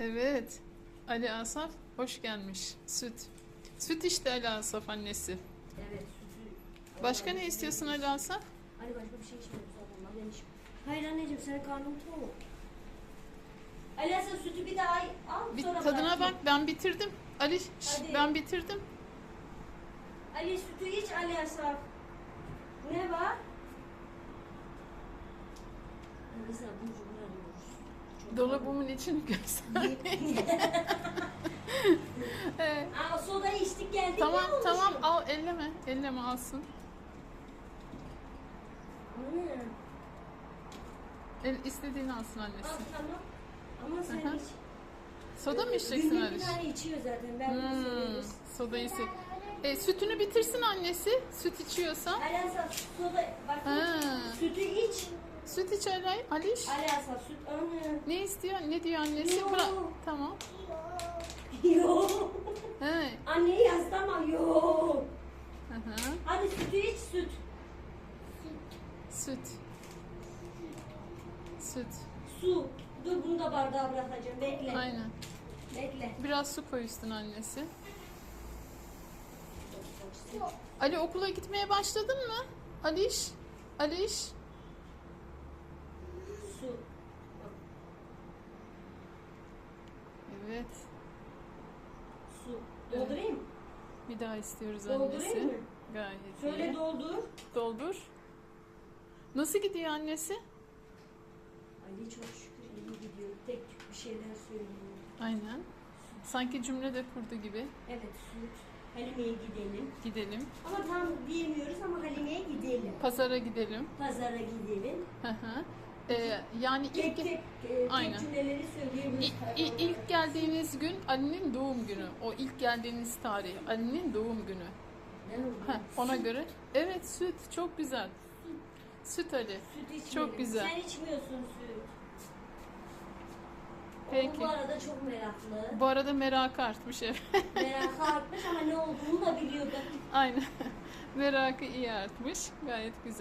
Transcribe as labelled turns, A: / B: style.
A: Evet. Ali Asaf hoş gelmiş. Süt. Süt işte Ali Asaf annesi.
B: Evet sütü.
A: Başka ne istiyorsun Ali Asaf?
B: Hadi başka bir şey içmiyorum demişim. Hayır anneciğim senin karnın tok. Ali sen sütü bir daha al
A: Bir
B: sonra
A: tadına bak
B: bırakayım.
A: ben bitirdim. Ali şş,
B: Hadi.
A: ben bitirdim.
B: Ali sütü iç Ali Asaf. Ne var? Mesela bu cumhur arıyoruz.
A: Dolabımın içini göster. Evet.
B: Aa sodayı içtik geldik
A: Tamam tamam al elleme. Elleme alsın.
B: Hmm.
A: El, istediğini alsın
B: Al
A: annesi.
B: tamam. Ama sen
A: Aha.
B: iç.
A: Soda mı içeceksin Ali?
B: bir tane içiyor zaten. Ben bunu
A: Hmm,
B: söylüyoruz.
A: sodayı sev. E, sütünü bitirsin annesi. Süt içiyorsa.
B: Asaf soda bak
A: Ha.
B: sütü iç.
A: Süt iç Ali. Aliş.
B: Ali Asaf süt anne.
A: Ne istiyor? Ne diyor annesi?
B: Yok.
A: Bırak. Tamam.
B: Yok.
A: He.
B: Anneyi yazlama yok.
A: Hı hı.
B: Hadi sütü iç süt.
A: Süt. Süt.
B: Su. Dur bunu da bardağa bırakacağım. Bekle.
A: Aynen.
B: Bekle.
A: Biraz su koy üstüne annesi. Ali okula gitmeye başladın mı? Aliş. Aliş.
B: Su.
A: Evet.
B: Su. Doldurayım mı?
A: Bir daha istiyoruz
B: Doldurayım
A: annesi.
B: mı?
A: Gayet
B: Şöyle
A: iyi.
B: doldur.
A: Doldur. Nasıl gidiyor annesi?
B: Ali çok şükür iyi gidiyor. Tek tük bir şeyler söylüyor.
A: Aynen. Sanki cümle de kurdu gibi.
B: Evet süt. Halime'ye gidelim.
A: Gidelim.
B: Ama tam diyemiyoruz ama Halime'ye gidelim.
A: Pazara gidelim.
B: Pazara gidelim.
A: Hı hı. Ee, yani ilk,
B: tek, e,
A: Aynen.
B: tek cümleleri
A: İ-
B: söyleyebiliriz.
A: i- ilk geldiğiniz gün Ali'nin doğum günü. O ilk geldiğiniz tarih Ali'nin doğum günü. Heh, ona göre. Evet süt çok güzel. Süt Ali.
B: Süt.
A: Çok güzel.
B: Sen içmiyorsun süt.
A: Peki.
B: O bu arada çok meraklı.
A: Bu arada merakı artmış evet.
B: Merakı artmış ama ne olduğunu da biliyordu.
A: Aynen. merakı iyi artmış. Gayet güzel.